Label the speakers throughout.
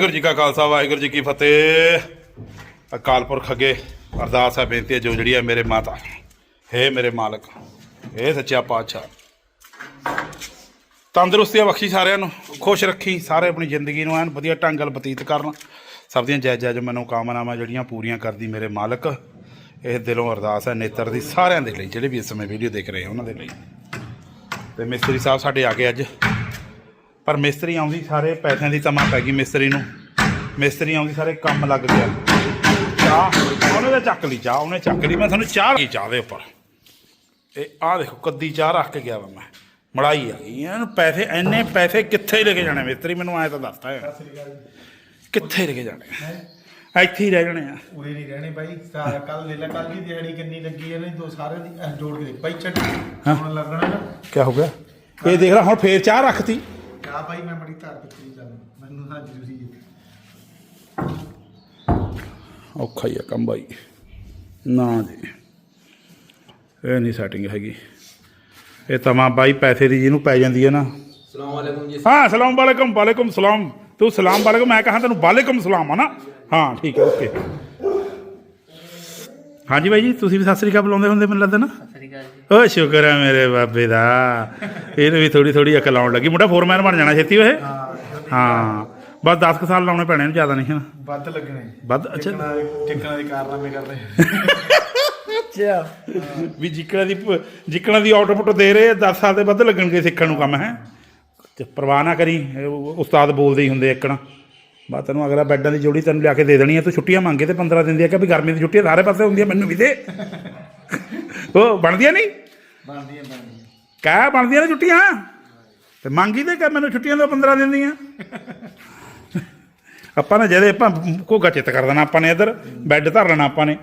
Speaker 1: ਵਾਹਿਗੁਰੂ ਜੀ ਕਾ ਖਾਲਸਾ, ਵਾਹਿਗੁਰੂ ਜੀ ਕੀ ਫਤਿਹ। ਅਕਾਲ ਪੁਰਖ ਅੱਗੇ ਅਰਦਾਸ ਹੈ, ਬੇਨਤੀ ਹੈ, ਜੋ ਜਿਹੜੀ ਹੈ ਮੇਰੇ ਮਾਤਾ। ਹੈ ਮੇਰੇ ਮਾਲਕ ਇਹ ਸੱਚਾ ਪਾਤਸ਼ਾਹ। ਤੰਦਰੁਸਤੀ ਬਖਸ਼ੀ ਸਾਰਿਆਂ ਨੂੰ, ਖੁਸ਼ ਰੱਖੀ ਸਾਰੇ ਆਪਣੀ ਜ਼ਿੰਦਗੀ ਨੂੰ, ਐਨ ਵਧੀਆ ਢੰਗ ਨਾਲ ਬਤੀਤ ਕਰਨ। ਸਭ ਦੀਆਂ ਜਾਇਜ਼ ਜਾਇਜ਼ ਮਨੋਕਾਮਨਾਵਾਂ ਜਿਹੜੀਆਂ ਪੂਰੀਆਂ ਕਰਦੀ ਮੇਰੇ ਮਾਲਕ। ਇਹ ਦਿਲੋਂ ਅਰਦਾਸ ਹੈ, ਨੇਤਰ ਦੀ ਸਾਰਿਆਂ ਦੇ ਲਈ, ਜਿਹੜੇ ਵੀ ਇਸ ਸਮੇਂ ਵੀਡੀਓ ਦੇਖ ਰਹੇ ਆ, ਉਹਨਾਂ ਦੇ ਲਈ। ਤੇ ਮਿਸਤਰੀ ਸਾਹਿਬ ਸਾਡੇ ਆ ਗਏ ਅੱਜ। ਪਰ ਮਿਸਤਰੀ ਆਉਂਦੀ ਸਾਰੇ ਪੈਸਿਆਂ ਦੀ ਤਮਾ ਪੈ ਗਈ ਮਿਸਤਰੀ ਨੂੰ। ਮਿਸਤਰੀ ਆਉਂਦੀ ਸਾਰੇ ਕੰਮ ਲੱਗ ਗਿਆ। ਚਾਹ ਉਹਨੇ ਤਾਂ ਚੱਕ ਲਈ ਚਾਹ ਉਹਨੇ ਚੱਕ ਲਈ। ਮੈਂ ਤੁਹਾਨੂੰ ਚਾਹ ਕੀ ਚਾਹ ਦੇ ਉੱਪਰ। ਇਹ ਆਹ ਦੇਖੋ ਕੱਦੀ ਚਾਹ ਰੱਖ ਕੇ ਗਿਆ ਵਾ ਮੈਂ। ਮੜਾਈ ਆ ਗਈ। ਇਹਨੂੰ ਪੈਸੇ ਐਨੇ ਪੈਸੇ ਕਿੱਥੇ ਲੈ ਕੇ ਜਾਣੇ ਮਿਸਤਰੀ? ਮੈਨੂੰ ਐ ਤਾਂ ਦੱਸਤਾ ਹੈ ਕਿੱਥੇ ਲੈ ਕੇ ਜਾਣੇ? ਇੱਥੇ ਹੀ ਰਹਿ ਜਾਣੇ ਆ।
Speaker 2: ਉਰੇ ਨਹੀਂ ਰਹਿਣੇ ਬਾਈ। ਕੱਲ ਲੈ ਲੈ ਕੱਲ ਦੀ ਦਿਹਾੜੀ ਕਿੰਨੀ ਲੱਗੀ ਇਹਨੇ? ਦੋ ਸਾਰੇ ਦੀ ਜੋੜ ਕੇ ਦੇਖ ਬਾਈ ਛੱਡ। ਹੁਣ ਲੱਗਣਾ
Speaker 1: ਕੀ ਹੋ ਗਿਆ? ਇਹ ਦੇਖ ਲੈ ਹੁਣ ਫੇਰ ਚਾਹ ਰੱਖਤੀ।
Speaker 2: ਕਾ ਬਾਈ ਮੈਂ ਬੜੀ ਧਾਰ ਪਿੱਛੇ ਚੱਲ ਮੈਨੂੰ ਹਾਂ ਜ਼ਰੂਰੀ ਹੈ।
Speaker 1: ਔਖਾ ਹੀ ਆ ਕੰਮ ਬਾਈ। ਨਾ ਜੀ ਇਹ ਨਹੀਂ ਸੈਟਿੰਗ ਹੈਗੀ। ਇਹ ਤਮਾ ਬਾਈ ਪੈਸੇ ਦੀ ਜਿਹਨੂੰ ਪੈ ਜਾਂਦੀ ਹੈ ਨਾ।
Speaker 3: ਸਲਾਮ ਵਾਲੇਕੁਮ ਜੀ।
Speaker 1: ਹਾਂ ਸਲਾਮ ਵਾਲੇਕਮ ਵਾਲੇਕਮ ਸਲਾਮ। ਤੂੰ ਸਲਾਮ ਵਾਲੇਕਮ ਮੈਂ ਕਹਾਂ ਤੈਨੂੰ ਵਾਲੇਕਮ ਸਲਾਮ ਆ ਨਾ। ਹਾਂ ਠੀਕ ਹੈ ਓਕੇ। ਹਾਂਜੀ ਬਾਈ ਜੀ ਤੁਸੀਂ ਵੀ ਸਤਿ ਸ੍ਰੀ ਅਕਾਲ ਬੁਲਾਉਂਦੇ ਹੁੰਦੇ ਮੈਨੂੰ ਲੱਗਦਾ ਨਾ? ਓ ਸ਼ੁਕਰ ਹੈ ਮੇਰੇ ਬਾਬੇ ਦਾ। ਇਹਨੂੰ ਵੀ ਥੋੜੀ ਥੋੜੀ ਅਕਲ ਆਉਣ ਲੱਗੀ। ਮੁੰਡਾ ਫੋਰਮੈਨ ਬਣ ਜਾਣਾ ਛੇਤੀ ਓਏ। ਹਾਂ ਬਸ 10 ਕੁ ਸਾਲ ਲਾਉਣੇ ਪੈਣੇ ਨੂੰ ਜ਼ਿਆਦਾ ਨਹੀਂ ਹੈ
Speaker 2: ਵੱਧ ਲੱਗਣੇ।
Speaker 1: ਵੱਧ ਅੱਛਾ।
Speaker 2: ਟਿਕਣਾ ਦੇ ਕਾਰਨਾਮੇ ਕਰਦੇ।
Speaker 1: ਅੱਛਾ। ਵੀ ਜਿੱਕਣਾ ਦੀ ਜਿੱਕਣਾ ਦੀ ਆਊਟਪੁੱਟ ਦੇ ਰਹੇ ਆ 10 ਸਾਲ ਦੇ ਵੱਧ ਲੱਗਣਗੇ ਸਿੱਖਣ ਨੂੰ ਕੰਮ ਹੈ। ਤੇ ਪਰਵਾਹ ਨਾ ਕਰੀ। ਉਸਤਾਦ ਬੋਲਦੇ ਹੀ ਹੁੰਦੇ ਇੱਕਣਾ ਬਾ ਤੈਨੂੰ ਅਗਲਾ ਬੈੱਡਾਂ ਦੀ ਜੋੜੀ ਤੈਨੂੰ ਲਿਆ ਕੇ ਦੇ ਦੇਣੀ ਹੈ ਤੂੰ ਛੁੱਟੀਆਂ ਮੰਗੇ ਤੇ 15 ਦਿਨ ਦੀ ਕਿ ਵੀ ਗਰਮੀ ਦੀ ਛੁੱਟੀਆਂ ਸਾਰੇ ਪਾਸੇ ਹੁੰਦੀਆਂ ਮੈਨੂੰ ਵੀ ਦੇ। ਉਹ ਬਣਦੀਆਂ ਨਹੀਂ?
Speaker 2: ਬਣਦੀਆਂ ਬਣਦੀਆਂ।
Speaker 1: ਕਹਿ ਬਣਦੀਆਂ ਨੇ ਛੁੱਟੀਆਂ? ਤੇ ਮੰਗੀ ਤੇ ਕਿ ਮੈਨੂੰ ਛੁੱਟੀਆਂ ਦੋ 15 ਦਿਨ ਦੀਆਂ। ਆਪਾਂ ਨੇ ਜਿਹਦੇ ਆਪਾਂ ਘੋਗਾ ਚਿੱਤ ਕਰ ਦੇਣਾ ਆਪਾਂ ਨੇ ਇੱਧਰ ਬੈੱਡ ਧਰ ਲੈਣਾ ਆਪਾਂ ਨੇ।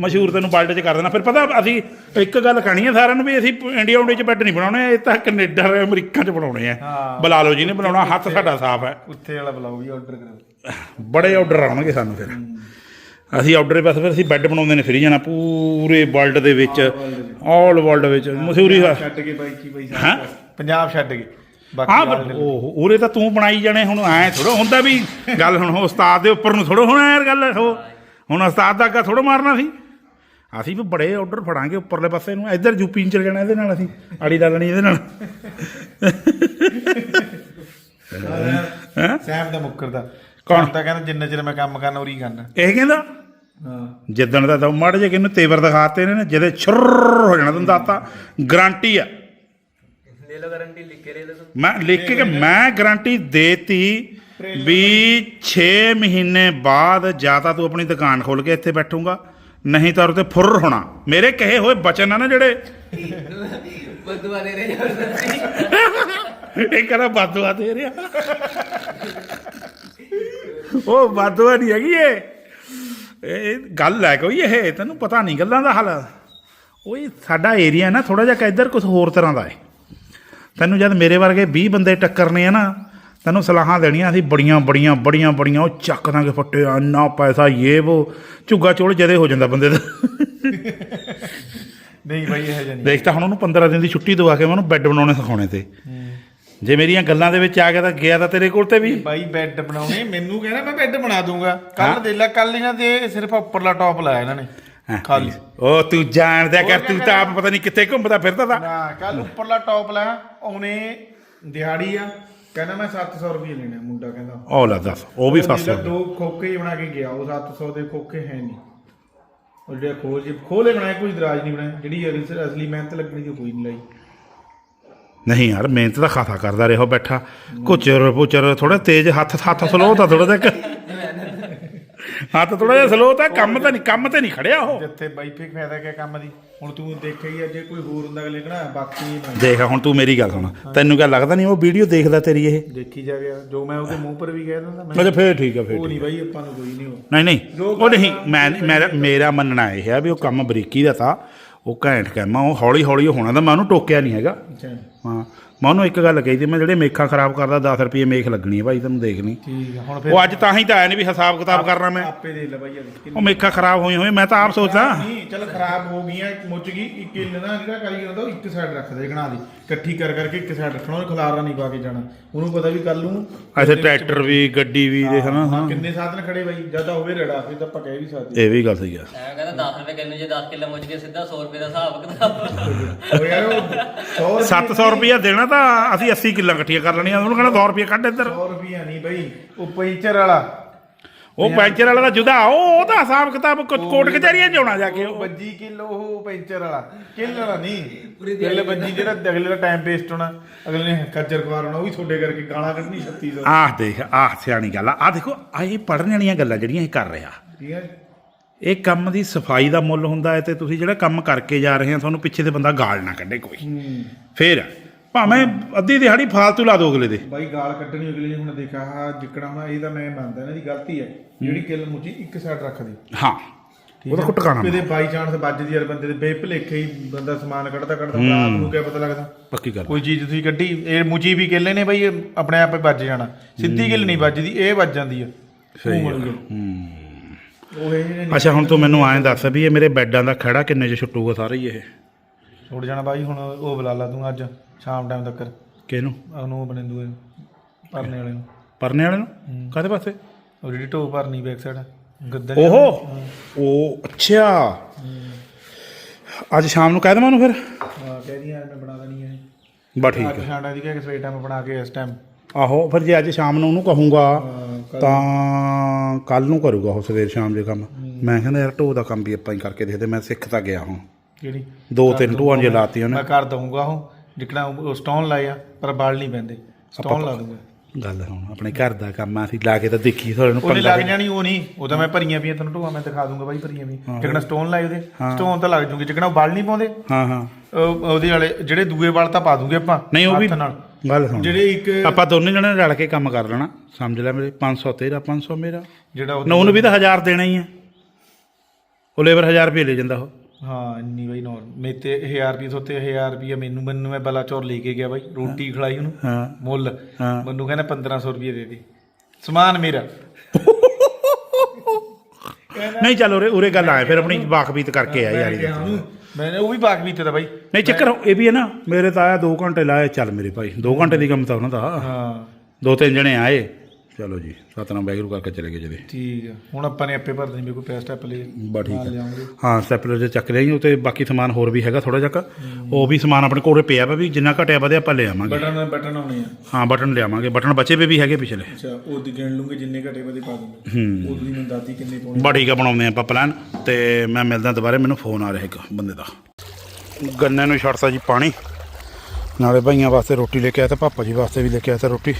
Speaker 1: ਮਸ਼ਹੂਰ ਤੈਨੂੰ ਵਰਲਡ 'ਚ ਕਰ ਦੇਣਾ। ਫਿਰ ਪਤਾ ਅਸੀਂ ਇੱਕ ਗੱਲ ਕਹਣੀ ਹੈ ਸਾਰਿਆਂ ਨੂੰ ਵੀ ਅਸੀਂ ਇੰਡੀਆ ਇੰਡੀਆ 'ਚ ਬੈੱਡ ਨਹੀਂ ਬਣਾਉਣੇ ਇਹ ਤਾਂ ਕੈਨੇਡਾ ਅਮਰੀਕਾ 'ਚ ਬਣਾਉਣੇ ਆ। ਬੁਲਾ ਲਓ ਜੀ ਨੇ ਬਣਾਉਣਾ ਹੱਥ ਸਾਡਾ ਸਾਫ਼ ਹੈ।
Speaker 2: ਉੱਥੇ ਵਾਲਾ ਬੁਲਾਓ ਵੀ ਆਰਡਰ ਕਰੋ।
Speaker 1: ਬੜੇ ਆਰਡਰ ਆਉਣਗੇ ਸਾਨੂੰ ਫਿਰ। ਅਸੀਂ ਆਰਡਰ ਬਸ ਫਿਰ ਅਸੀਂ ਬੈੱਡ ਬਣਾਉਂਦੇ ਨੇ ਫਿਰੀ ਜਾਣਾ ਪੂਰੇ ਵਰਲਡ ਦੇ ਵਿੱਚ ਆਲ ਵਰਲਡ ਵਿੱਚ। ਮਸ਼ਹੂਰੀ
Speaker 2: ਛੱਡ ਕੇ ਬਾਈ ਕੀ ਬਾਈ
Speaker 1: ਹੈਂ?
Speaker 2: ਪੰਜਾਬ ਛੱਡ ਕੇ।
Speaker 1: ਹਾਂ ਉਹ ਉਰੇ ਤਾਂ ਤੂੰ ਬਣਾਈ ਜਾਣੇ ਹੁਣ ਐ ਥੋੜਾ ਹੁੰਦਾ ਵੀ ਗੱਲ ਹੁਣ ਉਸਤਾਦ ਦੇ ਉੱਪਰ ਨੂੰ ਥੋੜਾ ਹੋਣਾ ਯਾਰ ਗੱਲ ਉਹ ਹੁਣ ਉਸਤਾਦ ਦਾ ਅੱਗਾ ਥੋੜਾ ਮਾਰਨਾ ਸੀ। ਅਸੀਂ ਵੀ ਬੜੇ ਆਰਡਰ ਫੜਾਂਗੇ ਉੱਪਰਲੇ ਪਾਸੇ ਨੂੰ ਇੱਧਰ ਯੂਪੀ ਨੂੰ ਚਲ ਜਾਣਾ ਇਹਦੇ ਨਾਲ ਅਸੀਂ ਆੜੀ ਲਾ ਲੈਣੀ ਇਹਦੇ ਨਾਲ?
Speaker 2: ਸੈਮ ਦਾ ਮੁੱਕਰ ਦਾ
Speaker 1: ਕੌਣ?
Speaker 2: ਤਾਂ ਕਹਿੰਦਾ ਜਿੰਨੇ ਚਿਰ ਮੈਂ ਕੰਮ ਕਰਨਾ ਉਰੀ ਕਰਨਾ।
Speaker 1: ਇਹ ਕਹਿੰਦਾ? ਜਿੱਦਣ ਦਾ ਦਮ ਮੜ ਜੇ ਕਿਨੂੰ ਤੇਵਰ ਦਿਖਾਤੇ ਇਹਨੇ ਜਿਹਦੇ ਛੁਰ ਹੋ ਜਾਣਾ ਤੁਹਾਨੂੰ ਦੱਸਤਾ। ਗਾਰੰਟੀ ਆ।
Speaker 3: ਲੈ ਲੋ ਗਾਰੰਟੀ ਲਿਖ ਕੇ ਲੈ ਲੋ
Speaker 1: ਮੈਂ ਲਿਖ ਕੇ ਮੈਂ ਗਾਰੰਟੀ ਦੇਤੀ ਵੀ 6 ਮਹੀਨੇ ਬਾਅਦ ਜਾਂ ਤਾਂ ਤੂੰ ਆਪਣੀ ਦੁਕਾਨ ਖੋਲ ਕੇ ਇੱਥੇ ਬੈਠੂਗਾ ਨਹੀਂ ਤਾਂ ਉਰੇ ਫੁਰ ਹੋਣਾ। ਮੇਰੇ ਕਹੇ ਹੋਏ ਬਚਨ ਆ ਨਾ ਜਿਹੜੇ।
Speaker 3: ਬਦਵਾ ਦੇ ਰਿਹਾ
Speaker 1: ਇਹ ਕਹਿੰਦਾ ਬਦਵਾ ਦੇ ਰਿਹਾ? ਉਹ ਬਾਦੂਆ ਨਹੀਂ ਹੈਗੀ ਇਹ। ਇਹ ਗੱਲ ਹੈ ਕੋਈ ਇਹ ਤੈਨੂੰ ਪਤਾ ਨਹੀਂ ਗੱਲਾਂ ਦਾ ਹਾਲ। ਓਏ ਸਾਡਾ ਏਰੀਆ ਨਾ ਥੋੜਾ ਜਿਹਾ ਇੱਧਰ ਕੁਝ ਹੋਰ ਤਰ੍ਹਾਂ ਦਾ ਹੈ। ਤੈਨੂੰ ਜਦ ਮੇਰੇ ਵਰਗੇ 20 ਬੰਦੇ ਟੱਕਰਨੇ ਆ ਨਾ ਤੈਨੂੰ ਸਲਾਹਾਂ ਦੇਣੀਆਂ ਅਸੀਂ ਬੜੀਆਂ ਬੜੀਆਂ ਬੜੀਆਂ ਬੜੀਆਂ ਉਹ ਚੱਕ ਦਾਂਗੇ ਫੱਟੇ ਇੰਨਾ ਪੈਸਾ ਇਹ ਉਹ ਝੁੱਗਾ ਚੋਲ ਜਦੇ ਹੋ ਜਾਂਦਾ ਬੰਦੇ ਦਾ।
Speaker 2: ਨਹੀਂ ਬਾਈ ਇਹ ਜਣੀ
Speaker 1: ਦੇਖ ਤਾਂ ਹੁਣ ਉਹਨੂੰ 15 ਦਿਨ ਦੀ ਛੁੱਟੀ ਦਵਾ ਕੇ ਮੈਂ ਉਹਨੂੰ ਬੈੱਡ ਬਣਾਉਣੇ ਸਿਖਾਉਣੇ ਤੇ। ਜੇ ਮੇਰੀਆਂ ਗੱਲਾਂ ਦੇ ਵਿੱਚ ਆ ਗਿਆ ਤਾਂ ਗਿਆ ਤਾਂ ਤੇਰੇ ਕੋਲ ਤੇ ਵੀ।
Speaker 2: ਬਾਈ ਬੈੱਡ ਬਣਾਉਣੇ ਮੈਨੂੰ ਕਹਿੰਦਾ ਮੈਂ ਬੈੱਡ ਬਣਾ ਦੂੰਗਾ। ਕੱਲ ਦੇ ਲਾ ਕੱਲ ਇਹਨਾਂ ਦੇ ਸਿਰਫ ਉੱਪਰਲਾ ਟੌਪ ਲਾਇਆ ਇਹਨਾਂ ਨੇ ਖਾਲੀ।
Speaker 1: ਉਹ ਤੂੰ ਜਾਣਦਿਆ ਕਰ ਤੂੰ ਤਾਂ ਆਪ ਪਤਾ ਨਹੀਂ ਕਿੱਥੇ ਘੁੰਮਦਾ ਫਿਰਦਾ ਤਾ।
Speaker 2: ਨਾ ਕੱਲ ਉੱਪਰਲਾ ਟੌਪ ਲਾਇਆ ਉਹਨੇ ਦਿਹਾੜੀ ਆ ਕਹਿੰਦਾ ਮੈਂ 700 ਰੁਪਏ ਲੈਣੇ ਮੁੰਡਾ ਕਹਿੰਦਾ।
Speaker 1: ਉਹ ਲੈ ਦੱਸ ਉਹ ਵੀ ਫਸ
Speaker 2: ਜਿਹੜਾ ਦੋ। ਖੋਕੇ ਹੀ ਬਣਾ ਕੇ ਗਿਆ ਉਹ 700 ਦੇ ਖੋਕੇ ਹੈ ਨਹੀਂ। ਉਹ ਜਿਹੜਾ ਖੋਲ ਜੇ ਖੋਲੇ ਬਣਾਏ ਕੋਈ ਦਰਾਜ ਨਹੀਂ ਬਣਾਇਆ ਜਿਹੜੀ ਅਸਲੀ- ਮਿਹਨਤ ਲੱਗਣੀ ਕੋਈ ਨਹੀਂ ਲਾਈ।
Speaker 1: ਨਹੀਂ ਯਾਰ ਮਿਹਨਤ ਤਾਂ ਖਾਸਾ ਕਰਦਾ ਰਿਹਾ ਬੈਠਾ। ਕੁਚਰ ਪੁਚਰ ਥੋੜਾ ਤੇਜ਼ ਹੱਥ ਹੱਥ ਸਲੋ ਤਾਂ ਥੋੜਾ ਜਿਹਾ ਹੱਥ ਥੋੜਾ ਜਿਹਾ ਸਲੋ ਤਾਂ ਕੰਮ ਤਾਂ ਨਹੀਂ ਕੰਮ ਤੇ ਨਹੀਂ ਖੜਿਆ ਉਹ।
Speaker 2: ਜਿੱਥੇ ਬਾਈ ਫੇਕ ਫਾਇਦਾ ਕਿਆ ਕੰਮ ਦੀ? ਹੁਣ ਤੂੰ ਦੇਖਿਆ ਹੀ ਆ ਜੇ ਕੋਈ ਹੋਰ ਹੁੰਦਾ ਅਗਲੇ ਕਹਣਾ ਬਾਕੀ।
Speaker 1: ਦੇਖ ਹੁਣ ਤੂੰ ਮੇਰੀ ਗੱਲ ਸੁਣ। ਤੈਨੂੰ ਕਿਆ ਲੱਗਦਾ ਨਹੀਂ ਉਹ ਵੀਡੀਓ ਦੇਖਦਾ ਤੇਰੀ ਇਹ?
Speaker 2: ਦੇਖੀ ਜਾਵੇ ਜੋ ਮੈਂ ਉਹਦੇ ਮੂੰਹ ਪਰ ਵੀ ਕਹਿ ਦਿੰਦਾ ਮੈਂ
Speaker 1: ਅੱਛਾ ਫੇਰ ਠੀਕ ਆ ਫੇਰ
Speaker 2: ਉਹ ਨਹੀਂ ਬਾਈ ਆਪਾਂ ਨੂੰ ਕੋਈ ਨਹੀਂ ਹੋ
Speaker 1: ਨਹੀਂ ਨਹੀਂ ਉਹ ਨਹੀਂ ਮੈਂ ਮੇਰਾ ਮੇਰਾ ਮੰਨਣਾ ਇਹ ਹੈ ਵੀ ਉਹ ਕੰਮ ਬਰੀਕੀ ਦਾ ਤਾਂ ਉਹ ਘੈਂਟ ਕੰਮ ਉਹ ਹੌਲੀ ਹੌਲੀ ਹੋਣਾ ਤਾਂ ਮੈਂ ਉਹਨੂੰ ਟੋਕਿਆ ਨਹੀਂ ਹੈਗਾ।
Speaker 2: ਅੱਛਾ।
Speaker 1: ਹਾਂ। ਮੈਂ ਉਹਨੂੰ ਇੱਕ ਗੱਲ ਕਹੀ ਸੀ ਮੈਂ ਜਿਹੜੇ ਮੇਖਾਂ ਖਰਾਬ ਕਰਦਾ 10 ਰੁਪਏ ਮੇਖ ਲੱਗਣੀ ਹੈ ਭਾਈ ਤੈਨੂੰ ਦੇਖ ਲਈ।
Speaker 2: ਠੀਕ ਆ ਹੁਣ ਫਿਰ
Speaker 1: ਉਹ ਅੱਜ ਤਾਂ ਹੀ ਤਾਂ ਆਇਆ ਨਹੀਂ ਵੀ ਹਿਸਾਬ ਕਿਤਾਬ ਕਰਨਾ ਮੈਂ।
Speaker 2: ਆਪੇ ਦੇ ਲੈ ਅੱਜ
Speaker 1: ਉਹ ਮੇਖਾਂ ਖਰਾਬ ਹੋਈ ਹੋਈ ਮੈਂ ਤਾਂ ਆਪ ਸੋਚਦਾ।
Speaker 2: ਨਹੀਂ ਚਲ ਖਰਾਬ ਹੋ ਗਈਆਂ ਮੁੱਚ ਗਈ ਇੱਕ ਨਾ ਜਿਹੜਾ ਕਾਰੀਗਰ ਹੁੰਦਾ ਉਹ ਇੱਕ ਸਾਈਡ ਰੱਖ ਦੇ ਗਣਾ ਦੀ। ਇਕੱਠੀ ਕਰ ਕਰਕੇ ਇੱਕ ਸਾਈਡ ਰੱਖਣਾ ਉਹਨੂੰ ਖਲਾਰਾ ਨਹੀਂ ਪਾ ਕੇ ਜਾਣਾ। ਉਹਨੂੰ ਪਤਾ ਵੀ ਕੱਲ ਨੂੰ
Speaker 1: ਐਸੇ ਟਰੈਕਟਰ ਵੀ ਗੱਡੀ ਵੀ ਦੇਖ ਨਾ
Speaker 2: ਹਾਂ ਕਿੰਨੇ ਸਾਧਨ ਖੜੇ ਬਾਈ ਜਦ ਤਾਂ ਹੋਵੇ ਰੜਾ ਫਿਰ ਤਾਂ ਆਪਾਂ ਕਹਿ ਵੀ ਸਕਦੇ
Speaker 1: ਇਹ ਵੀ ਗੱਲ ਸਹੀ ਆ।
Speaker 3: ਐਂ ਕਹਿੰਦਾ 10 ਰੁਪਏ ਕਿਲੋ ਜੇ 10 ਕਿਲੋ ਮੁੱਚ ਕੇ ਸਿੱਧਾ 100 ਰੁਪਏ ਦਾ ਹਿਸਾਬ ਕਿਤਾਬ।
Speaker 2: ਉਹ ਯਾਰ ਉਹ 100
Speaker 1: 700 ਰੁਪਇਆ ਦੇਣਾ ਤਾਂ ਅਸੀਂ 80 ਕਿੱਲਾਂ ਇਕੱਠੀਆਂ ਕਰ ਲੈਣੀਆਂ ਉਹਨੂੰ ਕਹਿੰਦਾ 100 ਰੁਪਇਆ ਕੱਢ ਇੱਧਰ।
Speaker 2: 100 ਰੁਪਿਆ ਨਹੀਂ ਬਾਈ ਉਹ ਪੈਂਚਰ ਵਾਲਾ।
Speaker 1: ਉਹ ਪੈਂਚਰ ਵਾਲਾ ਦਾ ਜੁਦਾ ਉਹ ਉਹਦਾ ਹਿਸਾਬ ਕਿਤਾਬ ਕੋ- ਕੋਟ ਕਚਹਿਰੀਆਂ 'ਚ ਆਉਣਾ ਜਾ ਕੇ
Speaker 2: ਉਹ। ਵੱਜੀ ਕਿਲੋ ਉਹ ਪੈਂਚਰ ਵਾਲਾ। ਕਿੱਲ ਵਾਲਾ ਨਹੀਂ। ਕਿੱਲ ਵੱਜੀ ਜਿਹੜਾ ਅਗਲੇ ਦਾ ਟਾਈਮ ਵੇਸਟ ਹੋਣਾ ਅਗਲੇ ਨੇ ਖੱਜਰ ਖਵਾਰ ਹੋਣਾ ਉਹ ਵੀ ਤੁਹਾਡੇ ਕਰਕੇ ਗਾਲਾਂ ਕੱਢਣੀ 3600
Speaker 1: ਆਹ ਦੇਖ ਆਹ ਸਿਆਣੀ ਗੱਲ ਆ। ਆਹ ਦੇਖੋ ਆ ਇਹ ਪੜਨ ਵਾਲੀਆਂ ਗੱਲਾਂ ਜਿਹੜੀਆਂ ਇਹ ਕਰ ਰਿਹਾ।
Speaker 2: ਠੀਕ ਹੈ।
Speaker 1: ਇਹ ਕੰਮ ਦੀ ਸਫ਼ਾਈ ਦਾ ਮੁੱਲ ਹੁੰਦਾ ਹੈ ਤੇ ਤੁਸੀਂ ਜਿਹੜਾ ਕੰਮ ਕਰਕੇ ਜਾ ਰਹੇ ਹੋ ਤੁਹਾਨੂੰ ਪਿੱਛੇ ਤੇ ਬੰਦਾ ਗਾਲ ਨਾ ਕੱਢੇ ਕੋਈ।
Speaker 2: ਹੂੰ।
Speaker 1: ਫੇਰ ਭਾਵੇਂ ਅੱਧੀ ਦਿਹਾੜੀ ਫਾਲਤੂ ਲਾ ਦੋ ਅਗਲੇ ਦੇ।
Speaker 2: ਬਾਈ ਗਾਲ ਕੱਢਣੀ ਅਗਲੇ ਨੇ ਹੁਣ ਦੇਖਿਆ ਆ ਜਿੱਕਣਾ ਹੁਣ ਇਹ ਤਾਂ ਮੈਂ ਮੰਨਦਾ ਇਹਨਾਂ ਦੀ ਗਲਤੀ ਹੈ। ਜਿਹੜੀ ਕਿੱਲ ਮੁੱਚੀ ਇੱਕ ਸਾਈਡ ਰੱਖਦੀ
Speaker 1: ਹਾਂ। ਉਹਦਾ ਕੋ ਟਿਕਾਣਾ
Speaker 2: ਕਿਤੇ ਬਾਈ ਚਾਂਸ ਵੱਜਦੀ ਯਾਰ ਬੰਦੇ ਦੇ ਬੇਭਲੇਖੇ ਹੀ ਬੰਦਾ ਸਮਾਨ ਕੱਢਦਾ ਕੱਢਦਾ ਰਾਤ ਨੂੰ ਕਿਆ ਪਤਾ ਲੱਗਦਾ।
Speaker 1: ਪੱਕੀ ਗੱਲ।
Speaker 2: ਕੋਈ ਚੀਜ਼ ਤੁਸੀਂ ਕੱਢੀ ਇਹ ਮੁਚੀ ਵੀ ਕਿੱਲੇ ਨੇ ਬਾਈ ਆਪਣੇ ਆਪੇ ਵੱਜ ਜਾਣਾ। ਸਿੱਧੀ ਕਿੱਲ ਨਹੀਂ ਵੱਜਦੀ ਇਹ ਵੱਜ ਜਾਂਦੀ ਆ।
Speaker 1: ਸਹੀ। ਗਿੱਲ।
Speaker 2: ਉਹ ਇਹ ਜਿਹੜੇ
Speaker 1: ਅੱਛਾ ਹੁਣ ਤੂੰ ਮੈਨੂੰ ਐਂ ਦੱਸ ਵੀ ਇਹ ਮੇਰੇ ਬੈੱਡਾਂ ਦਾ ਖੜਾ ਕਿੰਨੇ ਚ ਛੁੱਟੂਗਾ ਸਾਰੇ ਹੀ ਇਹ?
Speaker 2: ਛੁੱਟ ਜਾਣਾ ਬਾਈ ਹੁਣ ਉਹ ਬੁਲਾ ਲਾ ਤੂੰ ਅੱਜ ਸ਼ਾਮ ਟਾਈਮ ਤੱਕ
Speaker 1: ਕਿਹਨੂੰ?
Speaker 2: ਉਹਨੂੰ ਉਹ ਬਣੇ ਦੂਏ ਪਰਨੇ ਵਾਲੇ ਨੂੰ।
Speaker 1: ਪਰਨੇ ਵਾਲੇ ਨੂੰ? ਕਾਹਦੇ ਪਾਸੇ
Speaker 2: ਉਹ ਜਿਹੜੀ ਢੋ ਭਰਨੀ ਬੈਕ ਸਾਈਡ ਗੱਦਾ
Speaker 1: ਓਹੋ! ਉਹ ਅੱਛਾ। ਅੱਜ ਸ਼ਾਮ ਨੂੰ ਕਹਿ ਦੇਵਾਂ ਉਹਨੂੰ ਫਿਰ?
Speaker 2: ਹਾਂ ਕਹਿਦੀ ਯਾਰ ਮੈਂ ਬਣਾ ਦੇਣੀ ਹੈ
Speaker 1: ਬਾ ਠੀਕ
Speaker 2: ਅੱਜ
Speaker 1: ਹੈ।
Speaker 2: ਸ਼ਾਂਡਾ ਦੀ ਕਿ ਸਵੇਰ ਟਾਈਮ ਬਣਾ ਕੇ ਇਸ ਟਾਈਮ
Speaker 1: ਆਹੋ ਫਿਰ ਜੇ ਅੱਜ ਸ਼ਾਮ ਨੂੰ ਉਹਨੂੰ ਕਹੂੰਗਾ ਤਾਂ ਕੱਲ ਨੂੰ ਕਰੂਗਾ ਉਹ ਸਵੇਰ ਸ਼ਾਮ ਦੇ ਕੰਮ। ਮੈਂ ਕਹਿੰਦਾ ਯਾਰ ਢੋ ਦਾ ਕੰਮ ਵੀ ਆਪਾਂ ਹੀ ਕਰਕੇ ਦੇਖਦੇ ਮੈਂ ਸਿੱਖ ਤਾਂ ਗਿਆ ਹਾਂ
Speaker 2: ਜਿਹੜੀ
Speaker 1: ਦੋ ਤਿੰਨ ਢੋਆਂ ਜੇ ਲਾਤੀ ਉਹਨੇ।
Speaker 2: ਮੈਂ ਕਰ ਦਊਂਗਾ ਉਹ। ਜਿਕਣਾ ਸਟੋਨ ਲਾਏ ਆ ਪਰ ਬਾਲ ਨਹੀਂ ਪੈਂਦੇ। ਸਟੋਨ ਲਾ ਦੂੰਗਾ
Speaker 1: ਗੱਲ ਹੁਣ ਆਪਣੇ ਘਰ ਦਾ ਕੰਮ ਆ ਅਸੀਂ ਲਾ ਕੇ ਤਾਂ ਦੇਖੀ ਥੋੜੇ ਨੂੰ ਪੰਗਾ
Speaker 2: ਲੱਗ ਜਾਣੀ ਉਹ ਨਹੀਂ। ਉਹ ਤਾਂ ਮੈਂ ਭਰੀਆਂ ਪਈਆਂ ਤੈਨੂੰ ਢੋਆ ਮੈਂ ਦਿਖਾ ਦੂੰਗਾ ਬਾਈ ਭਰੀਆਂ ਵੀ। ਜਿਕਣਾ ਸਟੋਨ ਲਾਏ ਉਹਦੇ ਸਟੋਨ ਤਾਂ ਲੱਗ ਜੂਗੇ। ਜਿਕਣਾ ਉਹ ਬਾਲ ਨਹੀਂ ਪਾਉਂਦੇ।
Speaker 1: ਹਾਂ ਹਾਂ।
Speaker 2: ਉਹ- ਉਹਦੇ ਵਾਲੇ ਜਿਹੜੇ ਦੂਏ ਵਾਲ ਤਾਂ ਪਾ ਦੂੰਗੇ ਆਪਾਂ
Speaker 1: ਨਹੀਂ ਉਹ ਵੀ ਗੱਲ ਸੁਣ।
Speaker 2: ਜਿਹੜੇ ਇੱਕ
Speaker 1: ਆਪਾਂ ਦੋਨੇ ਜਣੇ ਰਲ ਕੇ ਕੰਮ ਕਰ ਲੈਣਾ। ਸਮਝ ਲੈ ਮੇਰੇ 500 ਤੇਰਾ 500 ਮੇਰਾ।
Speaker 2: ਜਿਹੜਾ ਉਹ
Speaker 1: ਨਾ ਉਹਨੂੰ ਵੀ ਤਾਂ 1000 ਦੇਣਾ ਹੀ ਆ। ਉਹ ਲੇਬਰ 1000 ਰੁਪਏ ਲੈ ਜਾਂਦਾ ਉਹ।
Speaker 2: ਹਾਂ ਇੰਨੀ ਬਾਈ ਨੋਰ ਮੇਰੇ ਤੇ 1000 ਰੁਪਏ ਤੋਂ ਤੇ 1000 ਰੁਪਏ ਮੈਨੂੰ ਮੈਨੂੰ ਮੈਂ ਬਲਾਚੌਰ ਲੈ ਕੇ ਗਿਆ ਬਾਈ। ਰੋਟੀ ਖਿਲਾਈ ਉਹਨੂੰ।
Speaker 1: ਹਾਂ।
Speaker 2: ਮੁੱਲ।
Speaker 1: ਹਾਂ।
Speaker 2: ਮੈਨੂੰ ਕਹਿੰਦਾ 1500 ਰੁਪਏ ਦੇ ਦੇ। ਸਮਾਨ ਮੇਰਾ।
Speaker 1: ਨਹੀਂ ਚੱਲ ਉਰੇ ਉਰੇ ਗੱਲ ਆਏ ਫਿਰ ਆਪਣੀ ਵਾਕਬੀਤ ਕਰਕੇ ਆ ਯਾਰ
Speaker 2: ਉਹਨੂੰ ਮੈਂ ਉਹ ਵੀ ਬਾਗ ਦਾ ਬਾਈ।
Speaker 1: ਨਹੀਂ ਚੱਕਰ ਇਹ ਵੀ ਹੈ ਨਾ ਮੇਰੇ ਤਾਂ ਆਇਆ 2 ਘੰਟੇ ਲਾਏ ਚੱਲ ਮੇਰੇ ਭਾਈ 2 ਘੰਟੇ ਦੀ ਕੰਮ ਤਾਂ ਉਹਨਾਂ ਦਾ।
Speaker 2: ਹਾਂ।
Speaker 1: ਦੋ ਤਿੰਨ ਜਣੇ ਆਏ। ਚਲੋ ਜੀ ਸਤਨਾਮ ਵਾਹਿਗੁਰੂ ਕਰਕੇ ਚਲੇ ਗਏ ਜਦੇ।
Speaker 2: ਠੀਕ ਆ। ਹੁਣ ਆਪਾਂ ਨੇ ਆਪੇ ਭਰ ਦੇਣੀ ਮੇਰੇ ਕੋਈ ਪੈਸਾ ਸਟੈਪ ਲੈ
Speaker 1: ਬਾ ਠੀਕ ਹੈ ਹਾਂ ਸਟੈਪਲਰ ਜੇ ਚੱਕ ਲਈ ਉਹ ਤੇ ਬਾਕੀ ਸਮਾਨ ਹੋਰ ਵੀ ਹੈਗਾ ਥੋੜਾ ਜਿਹਾ ਉਹ ਵੀ ਸਮਾਨ ਆਪਣੇ ਕੋਲ ਪਿਆ ਵਾ ਵੀ ਜਿੰਨਾ ਘਟਿਆ ਵਧਿਆ ਆਪਾਂ ਲੈ ਆਵਾਂਗੇ।
Speaker 2: ਬਟਨ ਬਟਨ ਆਉਣੇ ਆ।
Speaker 1: ਹਾਂ ਬਟਨ ਲਿਆਵਾਂਗੇ ਬਟਨ ਬਚੇ ਵੇ ਹੈਗੇ ਪਿਛਲੇ।
Speaker 2: ਅੱਛਾ ਉਹ ਦੀ ਗਿਣ ਲੂੰਗੇ ਜਿੰਨੇ ਘਟੇ ਵਧੇ ਪਾ ਦੂੰਗੇ।
Speaker 1: ਹੂੰ।
Speaker 2: ਉਹਦੀ ਮੈਨੂੰ ਦਾਦੀ ਕਿੰਨੇ ਪਾਉਣੇ
Speaker 1: ਬਾ ਠੀਕ ਆ ਬਣਾਉਂਦੇ ਆਪਾਂ ਪਲਾਨ ਤੇ ਮੈਂ ਮਿਲਦਾ ਦੁਬਾਰੇ ਮੈਨੂੰ ਫੋਨ ਆ ਰਿਹਾ ਇੱਕ ਬੰਦੇ ਦਾ। ਗੰਨੇ ਨੂੰ ਛੱਡਤਾ ਜੀ ਪਾਣੀ। ਨਾਲੇ ਭਾਈਆਂ ਵਾਸਤੇ ਰੋਟੀ ਲੈ ਕੇ ਆਇਆ ਤੇ ਪਾਪਾ ਜੀ ਵਾਸਤੇ ਵੀ ਲੈ ਕੇ ਆਇਆ ਤੇ ਰੋਟੀ।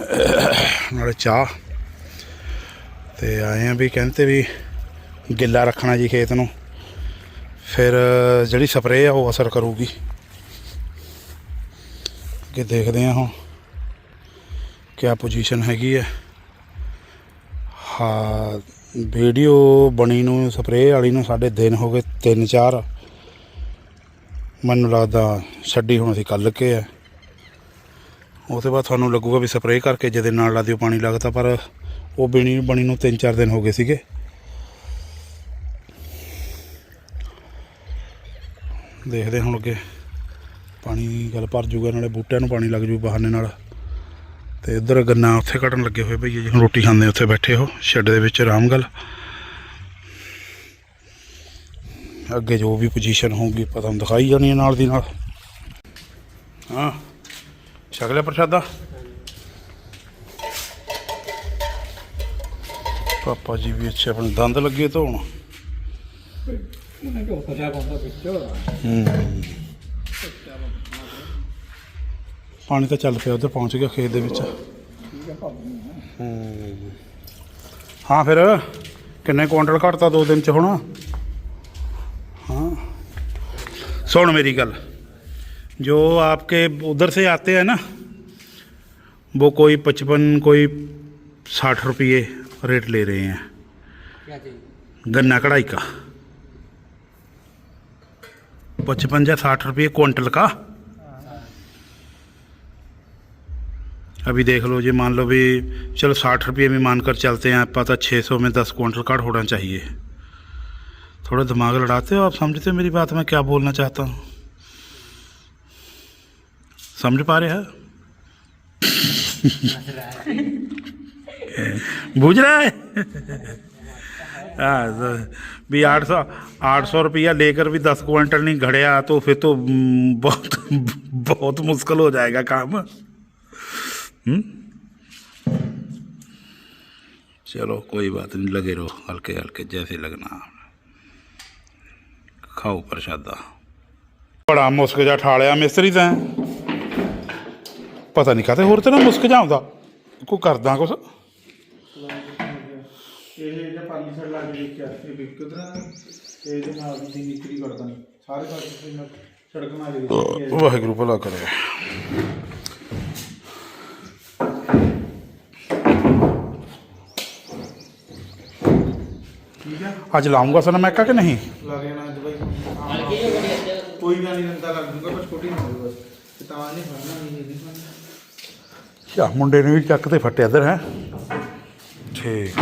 Speaker 1: ਨਾਲੇ ਚਾਹ। ਤੇ ਆਏ ਆ ਵੀ ਕਹਿੰਦੇ ਵੀ ਗਿੱਲਾ ਰੱਖਣਾ ਜੀ ਖੇਤ ਨੂੰ। ਫਿਰ ਜਿਹੜੀ ਸਪਰੇਅ ਆ ਉਹ ਅਸਰ ਕਰੂਗੀ। ਕਿ ਦੇਖਦੇ ਆ ਹੁਣ ਕਿਆ ਪੋਜੀਸ਼ਨ ਹੈਗੀ ਹੈ ਹਾਂ, ਵੀਡੀਓ ਬਣੀ ਨੂੰ, ਸਪਰੇਅ ਵਾਲੀ ਨੂੰ ਸਾਡੇ ਦਿਨ ਹੋ ਗਏ 3-4 ਮੈਨੂੰ ਲੱਗਦਾ ਛੱਡੀ ਹੁਣ ਅਸੀਂ ਕੱਲ ਕੇ ਆ। ਉਹ ਤੋਂ ਬਾਅਦ ਤੁਹਾਨੂੰ ਲੱਗੂਗਾ ਵੀ ਸਪਰੇਅ ਕਰਕੇ ਜਿਹਦੇ ਨਾਲ ਲਾ ਦਿਓ ਪਾਣੀ ਲੱਗਦਾ, ਪਰ ਉਹ ਬਣੀ ਬਣੀ ਨੂੰ 3-4 ਦਿਨ ਹੋ ਗਏ ਸੀਗੇ। ਦੇਖਦੇ ਹੁਣ ਅੱਗੇ ਪਾਣੀ ਗੱਲ ਭਰ ਜੂਗਾ, ਨਾਲੇ ਬੂਟਿਆਂ ਨੂੰ ਪਾਣੀ ਲੱਗ ਜੂ ਬਹਾਨੇ ਨਾਲ। ਤੇ ਇੱਧਰ ਗੰਨਾ ਉੱਥੇ ਕੱਟਣ ਲੱਗੇ ਹੋਏ ਭਈਏ ਜੀ, ਹੁਣ ਰੋਟੀ ਖਾਂਦੇ ਉੱਥੇ ਬੈਠੇ ਹੋ ਸ਼ੈੱਡ ਦੇ ਵਿੱਚ ਆਰਾਮ ਗੱਲ। ਅੱਗੇ ਜੋ ਵੀ ਪੋਜੀਸ਼ਨ ਹੋਊਗੀ ਪਤਾ ਤੁਹਾਨੂੰ ਦਿਖਾਈ ਜਾਣੀ ਹੈ ਨਾਲ ਦੀ ਨਾਲ। ਹਾਂ। ਛਕ ਲਿਆ ਪ੍ਰਸ਼ਾਦਾ। ਪਾਪਾ ਜੀ ਵੀ ਅੱਛੇ ਆਪਣੇ ਦੰਦ ਲੱਗੇ ਧੋਣ। ਹੂੰ। ਪਾਣੀ ਤਾਂ ਚੱਲ ਪਿਆ, ਉਧਰ ਪਹੁੰਚ ਗਿਆ ਖੇਤ ਦੇ ਵਿੱਚ। ਹਾਂ ਫਿਰ, ਕਿੰਨੇ ਕੁਆਂਟਲ ਘਟਤਾ ਦੋ ਦਿਨ ਚ ਹੁਣ? ਹਾਂ। ਸੁਣ ਮੇਰੀ ਗੱਲ। जो आपके उधर से आते हैं ना वो कोई पचपन कोई साठ रुपये रेट ले रहे हैं। गन्ना कढ़ाई का। पचपन या साठ रुपये क्विंटल का। अभी देख लो जी मान लो भी चलो साठ रुपये में मानकर चलते हैं पता छः सौ में दस क्विंटल काट होना चाहिए। थोड़ा दिमाग लड़ाते हो आप समझते हो मेरी बात मैं क्या बोलना चाहता हूँ? समझ पा रहे हैं बूझ रहा है हाँ तो भी आठ सौ आठ सौ रुपया लेकर भी दस क्विंटल नहीं घड़िया तो फिर तो हम्म, बहुत बहुत मुश्किल हो जाएगा काम हम्म? चलो कोई बात नहीं लगे रहो हल्के हल्के जैसे लगना खाओ प्रसादा ਬੜਾ ਮੁਸਕ ਜਾ ਠਾਲਿਆ ਮਿਸਤਰੀ ਤਾਂ ਪਤਾ ਨਹੀਂ ਕਾਤੇ ਹੋਰ ਤੇ ਨਾ ਮੁਸਕ ਜਾ ਆਉਂਦਾ। ਕੋਈ ਕਰਦਾ ਕੁਛ?
Speaker 2: ਇਹ ਜਿਹੜਾ ਪਾਲੀ ਸਾਈਡ ਲੱਗ ਕੇ ਦੇਖਿਆ ਇਹ ਵਿਕ ਉਧਰ ਤੇ ਇਹਦੇ ਨਾਲ ਦੀ ਨਿਕਰੀ ਕਰਦਾ ਨਹੀਂ ਸਾਰੇ ਪਾਸੇ ਨਾਲ ਸੜਕ ਨਾਲ ਦੇ
Speaker 1: ਵਾਹਿਗੁਰੂ ਭਲਾ ਕਰੇ। ਅੱਜ ਲਾਉਂਗਾ ਸਨਮੈਕਾ ਕਿ ਨਹੀਂ?
Speaker 2: ਲੱਗ ਜਾਣਾ ਅੱਜ ਬਾਈ। ਕੋਈ ਗੱਲ ਨਹੀਂ ਰੰਦਾ ਲੱਗ ਜੂਗਾ ਪਰ ਛੋਟੀ ਨਾ ਬਸ। ਤੇ ਨਹੀਂ ਫੜਨਾ ਨਹੀਂ ਫੜਨਾ
Speaker 1: ਚਾ ਮੁੰਡੇ ਨੇ ਵੀ ਚੱਕ ਤੇ ਫੱਟੇ ਇੱਧਰ ਹੈ। ਠੀਕ।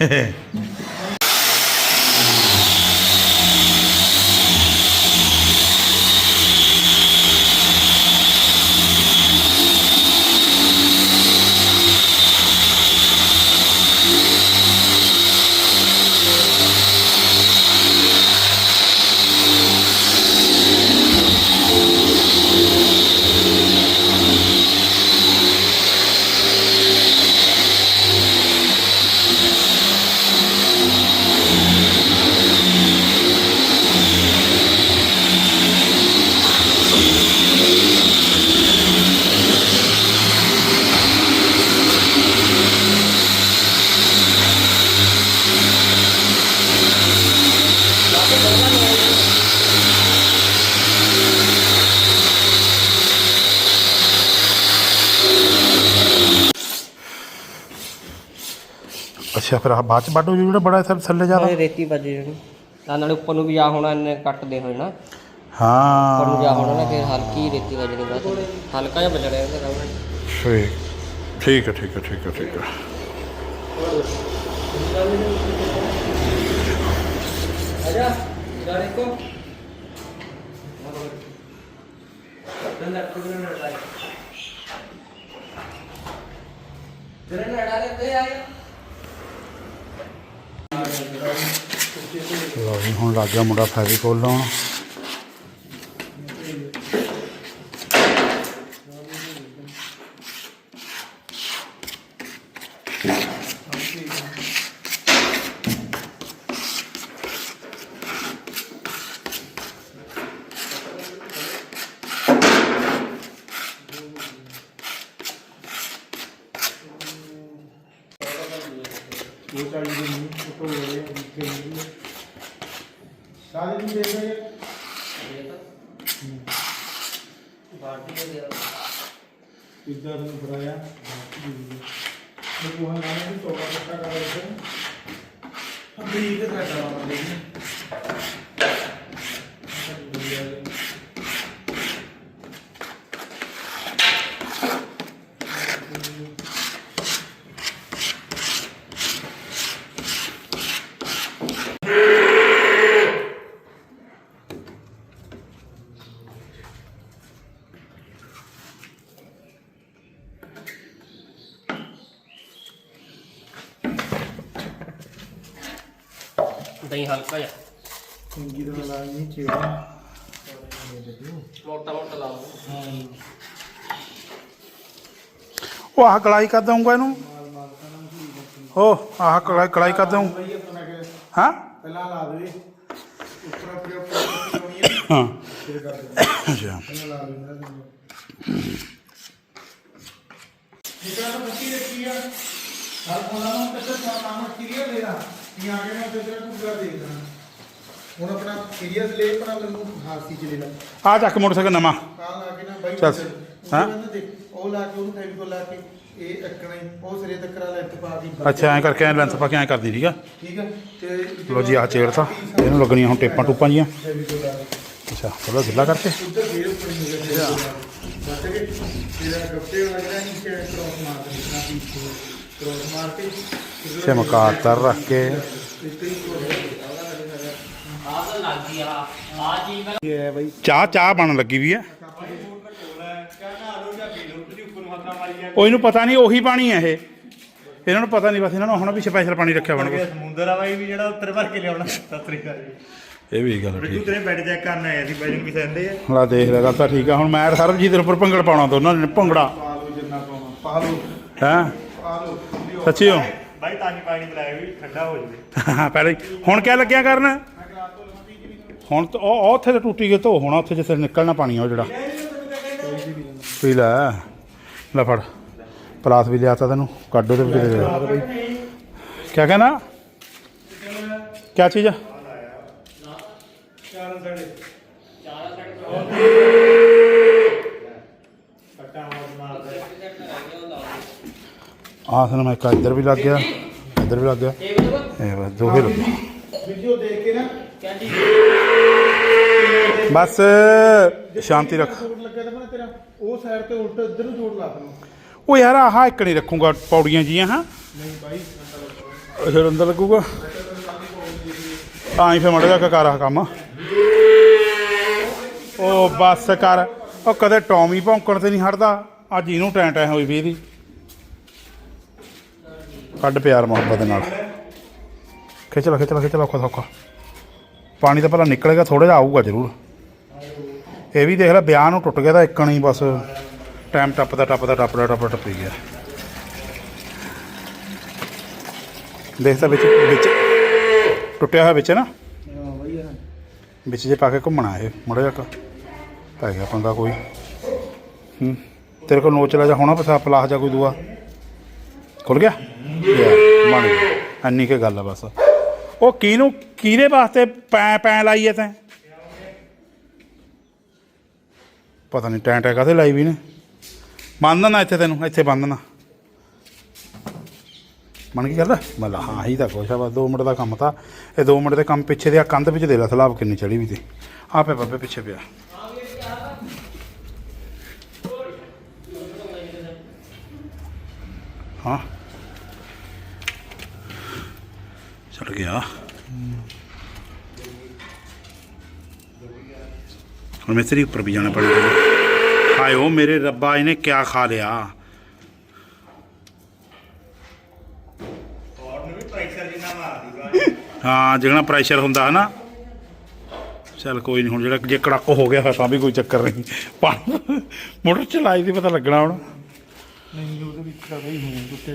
Speaker 1: ਅੱਛਾ ਫਿਰ ਆਹ ਬਾਅਦ ਚ ਵੱਢੋ ਜਿਹੜਾ ਬੜਾ ਥੱਲੇ ਥੱਲੇ ਜ਼ਿਆਦਾ।
Speaker 3: ਨਾਲੇ ਰੇਤੀ ਵੱਜ ਜਾਣੀ। ਤਾਂ ਨਾਲੇ ਉੱਪਰ ਨੂੰ ਵੀ ਜਾ ਹੋਣਾ ਇਹਨੇ ਕੱਟ ਦੇ ਹੋਏ ਨਾ।
Speaker 1: ਹਾਂ।
Speaker 3: ਉੱਪਰ ਨੂੰ ਜਾ ਹੋਣਾ ਨਾ ਫਿਰ ਹਲਕੀ ਰੇਤੀ ਵੱਜਣੀ ਬਸ। ਹਲਕਾ ਜਿਹਾ ਵੱਜਣਾ ਇਹਦੇ ਨਾਲ।
Speaker 1: ਠੀਕ ਠੀਕ ਹੈ ਠੀਕ ਹੈ ਠੀਕ ਹੈ ਠੀਕ ਹੈ।
Speaker 3: ਆਜਾ ਗਾੜੀ ਕੋ
Speaker 1: ਲਓ ਜੀ ਹੁਣ ਲੱਗ ਗਿਆ ਮੁੰਡਾ ਫੈਵੀਕੋਲ ਲਾਉਣ
Speaker 2: ਉਹ ਚਾਲੀ ਦੇ ਨਹੀਂ ਫੋਟੋ ਹੋ ਰਹੇ ਲਿਖੇ ਨਹੀਂ ਸਾਰੇ ਨੂੰ ਦੇਖ ਰਹੇ ਇੱਦਾਂ ਨੂੰ ਬੜਾਇਆ ਇਹ ਉਹ ਨਾ ਨਹੀਂ ਤੋੜਾ ਕੱਟਾ ਕਰ ਰਹੇ ਅਭੀ ਇਹ ਕੱਟਾ ਵਾ ਦੇਖੀ।
Speaker 3: ਦਹੀਂ ਹਲਕਾ ਜਿਹਾ।
Speaker 2: ਚੰਗੀ ਤਰ੍ਹਾਂ ਲਾ ਨਹੀਂ ਚੇੜਾ
Speaker 3: ਮੋਟਾ ਮੋਟਾ ਲਾ ਲਓ।
Speaker 1: ਉਹ ਆਹ ਕੜਾਈ ਕਰ ਦਊਂਗਾ ਇਹਨੂੰ। ਉਹ ਆਹ ਕੜਾਈ ਕੜਾਈ ਕਰ ਦਊਂ। ਹਾਂ?
Speaker 2: ਪਹਿਲਾਂ ਲਾ ਦੇਵੇ ਉੱਪਰ ਉੱਪਰ ਹੈ।
Speaker 1: ਹਾਂ
Speaker 2: ਦੇ
Speaker 1: ਅੱਛਾ।
Speaker 2: ਦੇਣਾ ਜਿਹੜਾ ਤਾਂ ਬੱਚੀ ਰੱਖੀ ਆ ਹਰ ਕੋਨਾ ਨੂੰ ਕੱਚਾ ਸਾ ਕੰਮ ਕਲੀਅਰ ਲੈਣਾ ਕਿ ਆਗੇ ਮੈਂ ਤੇ ਤੇਰਾ ਪੂਰਾ ਦੇਖਦਾ ਹੁਣ ਆਪਣਾ ਸੀਰੀਅਸ ਲੈ ਆਪਣਾ ਮੈਨੂੰ ਹਾਸੀ ਚ ਲੈਣਾ
Speaker 1: ਆ ਚੱਕ ਮੋਟਰਸਾਈਕਲ ਨਵਾਂ।
Speaker 2: ਆ ਲਾ ਕੇ ਨਾ ਬਾਈ
Speaker 1: ਚੱਲ।
Speaker 2: ਹਾਂ?
Speaker 1: ਹਾਂ?
Speaker 2: ਉਹ ਲਾ ਕੇ ਉਹਨੂੰ ਫੈਵੀਕੋਲ ਲਾ ਕੇ ਇਹ ਅੱਕਣਾ ਹੀ ਉਹ ਸਿਰੇ ਤੱਕ ਰਾ ਲੈਂਥ ਪਾ ਕੇ
Speaker 1: ਅੱਛਾ ਐਂ ਕਰਕੇ ਐਂ ਲੈਂਥ ਪਾ ਕੇ ਐਂ ਕਰਦੀ ਠੀਕ ਆ?
Speaker 2: ਠੀਕ ਹੈ ਤੇ
Speaker 1: ਲੋ ਜੀ ਆਹ ਚੇੜਤਾ ਇਹਨੂੰ ਲੱਗਣੀਆਂ ਹੁਣ ਟੇਪਾਂ ਟੂਪਾਂ ਜੀਆਂ।
Speaker 2: ਫੈਵੀਕੋਲ ਲਾ ਕੇ।
Speaker 1: ਅੱਛਾ ਥੋੜਾ ਗਿੱਲਾ ਕਰਕੇ।
Speaker 2: ਉੱਧਰ ਫੇਰ ਉੱਪਰ ਨਹੀਂ ਗਿਆ ਬਚ ਗਏ ਤੇਰਾ ਗੱਪੇ ਵਾਲਾ ਜਿਹੜਾ ਨੀਚੇ ਕ੍ਰੋਸ ਮਾਰ ਕੇ ਦੇਖਣਾ ਵੀ ਕ੍ਰੋਸ ਮਾਰ ਕੇ।
Speaker 1: ਚਮਕਾ ਤਰ ਰੱਖ ਕੇ
Speaker 2: ਹੀ ਹੈ
Speaker 1: ਚਾਹ ਚਾਹ ਬਣ ਲੱਗੀ ਵੀ ਆ ਉਹ ਇਹਨੂੰ ਪਤਾ ਨਹੀਂ ਉਹੀ ਪਾਣੀ ਹੈ ਇਹ। ਇਹਨਾਂ ਨੂੰ ਪਤਾ ਨਹੀਂ ਬਸ ਇਹਨਾਂ ਨੂੰ ਹੁਣ ਵੀ ਸਪੈਸ਼ਲ ਪਾਣੀ ਰੱਖਿਆ ਬਣ
Speaker 4: ਸਮੁੰਦਰ ਆ ਬਾਈ ਵੀ ਜਿਹੜਾ ਉੱਤਰ ਭਰ ਕੇ ਲਿਆਉਣਾ। ਸਤਰੀ ਦਾ
Speaker 1: ਇਹ ਵੀ ਗੱਲ
Speaker 4: ਬਿੱਟੂ ਤੇਰੇ ਬੈੱਡ ਚੈੱਕ ਕਰਨ ਆਏ ਸੀ ਬਾਈ ਨੂੰ ਵੀ ਸੈਂਦੇ ਆ।
Speaker 1: ਲਾ ਦੇਖ ਲੈ ਗੱਲ ਤਾਂ ਠੀਕ ਆ। ਹੁਣ ਮੈਂ ਸਰਬਜੀਤ ਦੇ ਉੱਪਰ ਭੰਗੜ ਪਾਉਣਾ ਦੋਨਾਂ ਨੇ ਭੰਗੜਾ।
Speaker 2: ਪਾ ਲਓ ਜਿੰਨਾ ਪਾਉਣਾ। ਪਾ ਲਓ
Speaker 1: ਹੈ। ਸੱਚੀ ਹੋ?
Speaker 4: ਬਾਈ ਤਾਂ ਹੀ ਪਾਣੀ ਪਿਲਾਇਆ ਵੀ ਠੰਡਾ ਹੋ ਜਾਵੇ।
Speaker 1: ਪਹਿਲੇ ਹੀ। ਹੁਣ ਕਿਆ ਲੱਗਿਆ ਕਰਨ? ਹੁਣ ਤਾਂ ਉਹ ਉਹ ਉੱਥੇ ਤੇ ਟੂਟੀ ਕੇ ਧੋ ਹੋਣਾ ਉੱਥੇ ਜਿੱਥੇ ਨਿਕਲਣਾ ਪਾਣੀ ਆ ਉਹ ਜਿਹੜਾ। ਪੀ ਲੈ ਲੈ ਫੜ। ਪਲਾਸ ਵੀ ਲਿਆਤਾ ਤੈਨੂੰ, ਕੱਢ ਉਹਦੇ ਵਿੱਚ ਦੇ ਦੇ ਕਿਆ ਕਹਿੰਦਾ ਕਿਆ ਚੀਜ਼ ਆ? ਆਹ ਸਨ ਮੈਂ ਇੱਕ ਇੱਧਰ ਵੀ ਲੱਗ ਗਿਆ ਇੱਧਰ ਵੀ ਲੱਗ ਗਿਆ।
Speaker 3: ਇਹ
Speaker 1: ਬਸ ਦੋਹੇ ਲੱਗੇ
Speaker 2: ਵੀਡੀਓ ਦੇਖ ਕੇ ਨਾ
Speaker 3: ਕਹਿੰਦੀ
Speaker 1: ਬਸ ਸ਼ਾਂਤੀ ਰੱਖ।
Speaker 2: ਉਹ ਸਾਈਡ ਤੇ ਉਲਟ ਇੱਧਰ ਨੂੰ ਜੋੜ ਲਾ ਤੈਨੂੰ
Speaker 1: ਉਹ ਯਾਰ ਆਹ ਇੱਕ ਨਹੀਂ ਰੱਖੂਗਾ ਪੌੜੀਆਂ ਜੀਆਂ ਹਾਂ।
Speaker 2: ਨਹੀਂ ਬਾਈ
Speaker 1: ਫਿਰ ਅੰਦਰ ਲੱਗੂਗਾ। ਤਾਂ ਹੀ ਫਿਰ ਮੜਾ ਜਾ ਕਰ ਆਹ ਕੰਮ। ਉਹ ਬੱਸ ਕਰ। ਉਹ ਕਦੇ ਟੌਮੀ ਭੌਂਕਣ ਤੇ ਨਹੀਂ ਹਟਦਾ। ਅੱਜ ਇਹਨੂੰ ਟੈਂ ਟੈਂ ਹੋਈ ਵੀ ਇਹਦੀ। ਕੱਢ ਪਿਆਰ ਮੁਹੱਬਤ ਦੇ ਨਾਲ। ਖਿੱਚ ਲਾ ਖਿੱਚ ਲਾ ਖਿੱਚ ਲਾ ਔਖਾ ਸੌਖਾ ਪਾਣੀ ਤਾਂ ਪਹਿਲਾਂ ਨਿਕਲੇਗਾ ਥੋੜਾ ਜਿਹਾ ਆਊਗਾ ਜ਼ਰੂਰ। ਇਹ ਵੀ ਦੇਖ ਲੈ ਵਿਆਹ ਨੂੰ ਟੁੱਟ ਗਿਆ ਤਾਂ ਇੱਕਣ ਹੀ ਬਸ ਟਾਈਮ ਟੱਪਦਾ ਟੱਪਦਾ ਟੱਪਦਾ ਟੱਪਦਾ ਟੱਪੀ ਗਿਆ। ਦੇਖ ਤਾਂ ਵਿੱਚ ਵਿੱਚ ਟੁੱਟਿਆ ਹੋਇਆ ਵਿੱਚ ਨਾ। ਵਿੱਚ ਜੇ ਪਾ ਕੇ ਘੁੰਮਣਾ ਇਹ ਮੜਾ ਜਾ ਪੈ ਗਿਆ ਪੰਗਾ ਕੋਈ। ਹੂੰ। ਤੇਰੇ ਕੋਲ ਨੋਚ ਲਾ ਜਾ ਹੋਣਾ ਪਸਾ ਪਲਾਸ ਜਾ ਕੋਈ ਦੂਆ। ਖੁੱਲ ਗਿਆ? ਬਣ ਗਿਆ। ਇੰਨੀ ਕੇ ਗੱਲ ਆ ਬਸ। ਉਹ ਕਿਹਨੂੰ ਕਿਹਦੇ ਵਾਸਤੇ ਪੈ ਪੈ ਲਾਈ ਐ ਤੈਂ? ਪਤਾ ਨਹੀਂ ਟੈਂ ਟੈਂ ਕਾਹਦੇ ਲਾਈ ਵੀ ਨੇ? ਬੰਨ ਨਾ ਇੱਥੇ ਤੈਨੂੰ ਇੱਥੇ ਬੰਨ ਨਾ ਮੰਨ ਕੀ ਕਰਦਾ ਮਤਲਬ ਹਾਂ ਹੀ ਤਾਂ ਕੁਛ ਆ ਬਸ 2 ਮਿੰਟ ਦਾ ਕੰਮ ਤਾਂ। ਇਹ 2 ਮਿੰਟ ਦੇ ਕੰਮ ਪਿੱਛੇ ਦੇ ਆ ਕੰਧ ਵਿੱਚ ਦੇ ਲੈ ਸਲਾਬ ਕਿੰਨੀ ਚੜੀ ਵੀ ਤੇ। ਆਪੇ ਬੱਬੇ ਪਿੱਛੇ ਪਿਆ। ਹਾਂ। ਚੜ ਗਿਆ। ਹੁਣ ਮਿਸਤਰੀ ਉੱਪਰ ਵੀ ਜਾਣਾ ਪੜੇਗਾ ਹਾਏ ਮੇਰੇ ਰੱਬਾ, ਇਹਨੇ ਕਿਆ ਖਾ ਲਿਆ? ਹਾਂ ਜਿਹੜਾ ਪ੍ਰੈਸ਼ਰ ਹੁੰਦਾ ਹੈ ਨਾ ਚਲ ਕੋਈ ਨਹੀਂ ਹੁਣ ਜਿਹੜਾ ਜੇ ਕੜਾਕ ਹੋ ਗਿਆ ਤਾਂ ਵੀ ਕੋਈ ਚੱਕਰ ਨਹੀਂ। ਪਾਣੀ ਮੋਟਰ ਚਲਾਈ ਦੀ ਪਤਾ ਲੱਗਣਾ ਹੁਣ।
Speaker 2: ਨਹੀਂ, ਉਹਦੇ ਵਿੱਚ ਤਾਂ ਬਾਈ ਹੁਣ ਟੁੱਟੇ